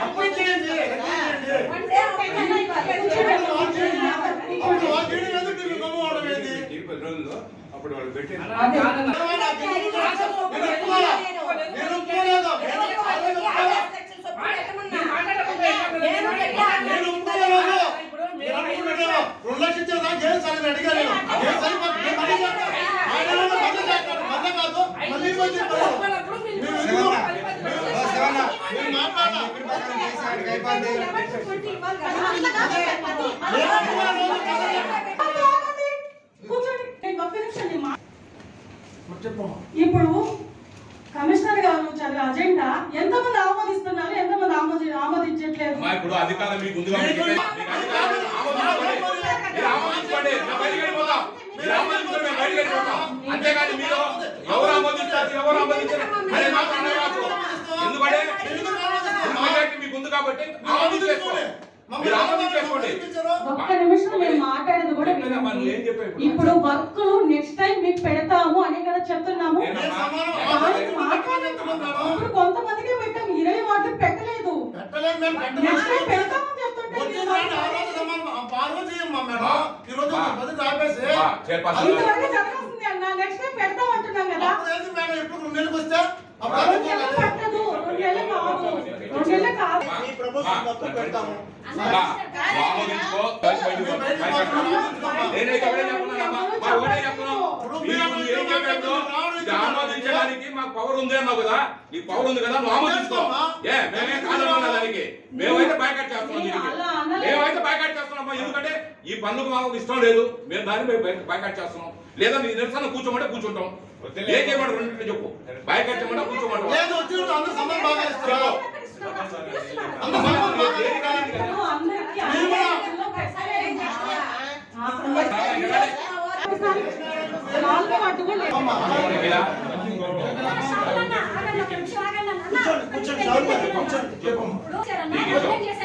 Apply చేయండి అప్పుడు వాళ్ళు నేను ఒప్పుకోలా. నేను ఒప్పుకోలేదు. నేను ఒప్పుకోలేదు. నేను ఒప్పుకోలేదు. నేను అనుకుంటున్నాను. రెండు లక్షలు ఇచ్చేదా? జైలు సార్ అని అడిగాను నేను. జైలు సరిపోతుంది. నేను మళ్ళీ చేస్తాను. ఆయన ఏమన్నా మళ్ళీ చేస్తాడు. మళ్ళీ కాదు. మళ్ళీ ఇంకోటి చెప్తాను. మీరు ఎందుకు? నేను మాట్లాడలా. నేను ఒప్పుకోలేదు. కూర్చోండి నేను ఒక్క నిమిషం నేను మా- చెప్పమ్మా. ఇప్పుడు కమిషనర్ గారు చదివే అజెండా ఎంతమంది ఆమోదిస్తున్నారు ఎంతమంది ఆమోది ఆమోదించట్లేదు? ఇప్పుడు అధికారం మీకు. అంతేగాని మీరు ఎవరు ఆమోదించారు ఎవరు ఆమోదించారు అనే మాట అన్నగారు ఎందుకంటే ఎందుకంటే మీకు ఉంది కాబట్టి ఒక్క నిమిషం నేను మాట్లాడేది కూడా ఇప్పుడు? వర్క్ నెక్స్ట్ టైం మీకు పెడతాము అనే కదా చెప్తున్నాము. ఇప్పుడు కొంతమందికే పెట్టాము. ఇరవై వాటికి పెట్టలేదు. Next time. పెడతామని చెప్తుంటే అన్న. టైం పెడతాం అంటున్నాం కదా. అప్పుడు ఏంది మేడం? ఎప్పుడు రెండు నెలలకు వస్తే అప్పుడు రెండు నెలలు అనుకోలేదు. పట్టదు. రెండు నెలలు కాదు. రెండు నెలలు కాదు. ఆమోదించడానికి మాకు పవర్ ఉంది అన్నావు కదా? ఈ పవర్ ఉంది కదా? నువ్వు ఆమోదించుకో ఏ మేమే కాదనుకున్నా దానికి. మేమైతే బైకట్ చేస్తున్నాం. మేమైతే బైకట్ చేస్తున్నాం ఎందుకంటే ఈ పనులకు మాకు ఇష్టం లేదు. మేము దాన్ని మేము బైకట్ చేస్తున్నాం. లేదా నీ నిరసన కూర్చోమంటే కూర్చుంటాం. ఏం చేయమంటారు? చెప్పు. బైకట్ చేయమంటే కూర్చోమంటాం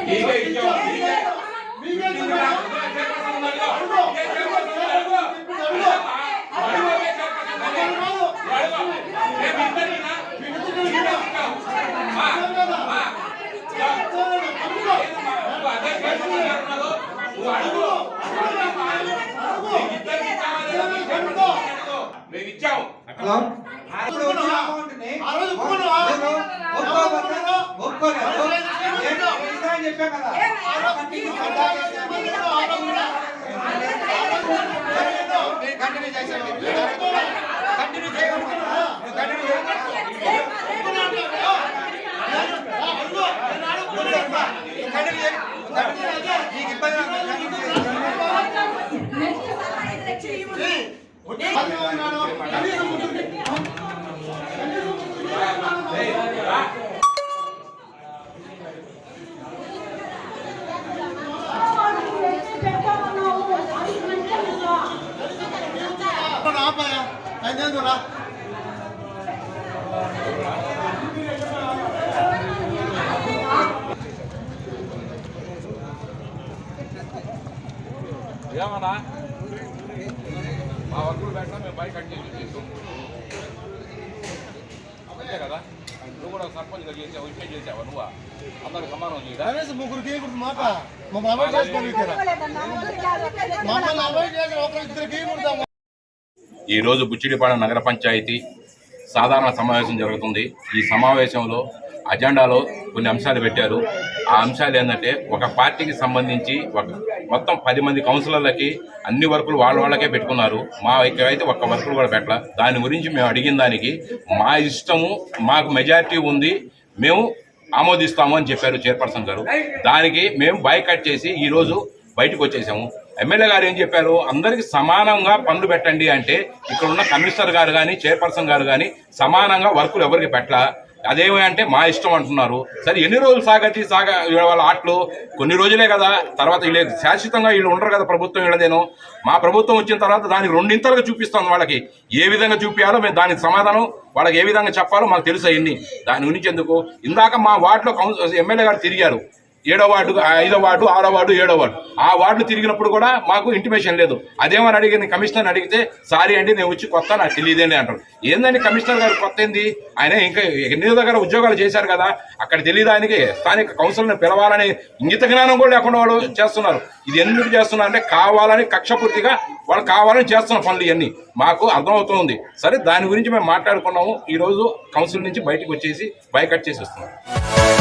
నీకే ఇచ్చాం మీకే ఇంకా ఇచ్చాం. ఇదే చేపట్టాలి ఉన్నారుగా. ఇదే చేపట్టాలి ఉన్నారుగా. అడుగు. అడుగు ఇదే చేపట్టాలి. అడుగు. ఏ మీ ఇద్దరికినా? మీ ఇద్దరికినా? ఆ, ఆ. నువ్వు అదే చేపట్టాలి అంటున్నావు. నువ్వు అడుగు. నీకు ఇద్దరికి ఇచ్చామా లేదా? నీకు చేపట్టాలి అడుగు. మేము ఇచ్చాం హలో అప్పుడు వచ్చిన అమౌంట్ని ఆ రోజు ఒప్పుకున్నావా? నేను ఒప్పుకోకపోతే ఒప్పుకోలేదు. నేను ఇస్తానని చెప్పా కదా కంటిన్యూ చేశాను కంటిన్యూ చేయకపోతే కంటిన్యూ చేయకపోతే నువ్వు కంటిన్యూ చేయి. నువ్వు కంటిన్యూ చేయి. నీకు ఇబ్బంది నాకు కంటిన్యూ చేయి. కనీసం ఉంటుంది. ఏయ్, రా. పెడతామన్నావు. అది మంచిగా ఉందా? ఆపాయా ఆయన ఏందో రా ఏమన్నా మా వర్కులు పెట్టా మేము బైక్ కంటిన్యూ చేస్తాం అంతే కదా? నువ్వు కూడా సర్పంచ్గా చేసావు ఇచ్చే చేసావా నువ్వు? అందరికి సమానం చేయడా ముగ్గురికి ఇప్పుడు మాట. మమ్మల్ని అవాయిడ్ చేసుకోండి ఇక్కడ మమ్మల్ని అవాయిడ్ చేసి ఒక ఇద్దరికి ఉంటాము ఈ రోజు బుచ్చిడిపాడ నగర పంచాయతీ సాధారణ సమావేశం జరుగుతుంది. ఈ సమావేశంలో అజెండాలో కొన్ని అంశాలు పెట్టారు. ఆ అంశాలు ఏంటంటే ఒక పార్టీకి సంబంధించి ఒక మొత్తం పది మంది కౌన్సిలర్లకి అన్ని వర్కులు వాళ్ళ వాళ్ళకే పెట్టుకున్నారు. మా అయితే ఒక్క వర్కులు కూడా పెట్టాల. దాని గురించి మేము అడిగిన దానికి మా ఇష్టము మాకు మెజారిటీ ఉంది మేము ఆమోదిస్తాము అని చెప్పారు చైర్పర్సన్ గారు. దానికి మేము బైకట్ చేసి ఈరోజు బయటకు వచ్చేసాము. ఎమ్మెల్యే గారు ఏం చెప్పారు? అందరికి సమానంగా పనులు పెట్టండి అంటే ఇక్కడ ఉన్న కమిషనర్ గారు కానీ చైర్పర్సన్ గారు కానీ సమానంగా వర్కులు ఎవరికి పెట్టాల? అదేమి అంటే మా ఇష్టం అంటున్నారు. సరే ఎన్ని రోజులు సాగతి సాగ వాళ్ళ ఆటలు? కొన్ని రోజులే కదా తర్వాత వీళ్ళు శాశ్వతంగా వీళ్ళు ఉండరు కదా ప్రభుత్వం వీళ్ళదేను మా ప్రభుత్వం వచ్చిన తర్వాత దానికి రెండింతలుగా చూపిస్తాం వాళ్ళకి. ఏ విధంగా చూపించాలో మేము దానికి సమాధానం వాళ్ళకి ఏ విధంగా చెప్పాలో మాకు తెలుసు అవన్నీ. దాని గురించి ఎందుకు? ఇందాక మా వార్డులో కౌన్సిల్ ఎమ్మెల్యే గారు తిరిగారు. ఏడో వార్డు ఐదో వార్డు ఆరో వార్డు ఏడో వార్డు. ఆ వార్డు తిరిగినప్పుడు కూడా మాకు ఇంటిమేషన్ లేదు. అదేమని అడిగిన కమిషనర్ అడిగితే సారీ అండి నేను వచ్చి కొత్త నాకు తెలియదండి అంటారు. ఏందండి కమిషనర్ గారు కొత్త ఏంది? ఆయన ఇంకా ఎన్ని దగ్గర ఉద్యోగాలు చేశారు కదా అక్కడ తెలియదు స్థానిక కౌన్సిల్ని పిలవాలని ఇంగిత జ్ఞానం కూడా లేకుండా వాళ్ళు చేస్తున్నారు. ఇది ఎందుకు చేస్తున్నారు అంటే కావాలని కక్షపూర్తిగా వాళ్ళు కావాలని చేస్తున్న పనులు ఇవన్నీ. మాకు అర్థమవుతుంది. సరే దాని గురించి మేము మాట్లాడుకున్నాము. ఈ రోజు కౌన్సిల్ నుంచి బయటకు వచ్చేసి బైకట్ చేసి వస్తున్నాం.